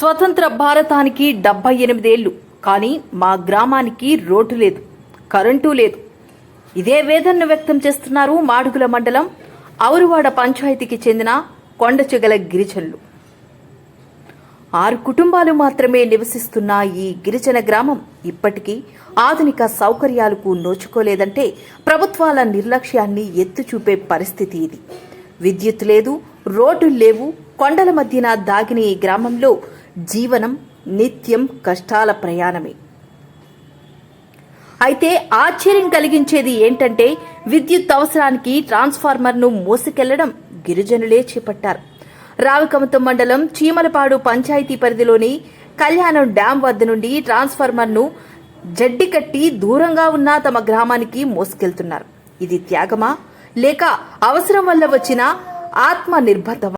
స్వతంత్ర భారతానికి డెబ్బై ఎనిమిదేళ్ళు. కానీ మా గ్రామానికి రోడ్డు లేదు కరెంటు లేదు. ఇదే వేదనను వ్యక్తం చేస్తున్నారు మాడుగుల మండలం ఔరువాడ పంచాయతీకి చెందిన కొండచెగల గిరిజనులు. ఆరు కుటుంబాలు మాత్రమే నివసిస్తున్న ఈ గిరిజన గ్రామం ఇప్పటికీ ఆధునిక సౌకర్యాలకు నోచుకోలేదంటే ప్రభుత్వాల నిర్లక్ష్యాన్ని ఎత్తు చూపే పరిస్థితి ఇది. విద్యుత్ లేదు రోడ్డు లేవు కొండల మధ్యన దాగిన ఈ గ్రామంలో జీవనం నిత్యం కష్టాల ప్రయాణమే. అయితే ఆశ్చర్యం కలిగించేది ఏంటంటే విద్యుత్ అవసరానికి ట్రాన్స్ఫార్మర్ను మోసుకెళ్ళడం గిరిజనులే చేపట్టారు. రావికమతం మండలం చీమలపాడు పంచాయతీ పరిధిలోని కళ్యాణం డ్యాం వద్ద నుండి ట్రాన్స్ఫార్మర్ను జడ్డి కట్టి దూరంగా ఉన్న తమ గ్రామానికి మోసుకెళ్తున్నారు. ఇది త్యాగమా? లేక అవసరం వల్ల వచ్చిన ఆత్మ నిర్భతమా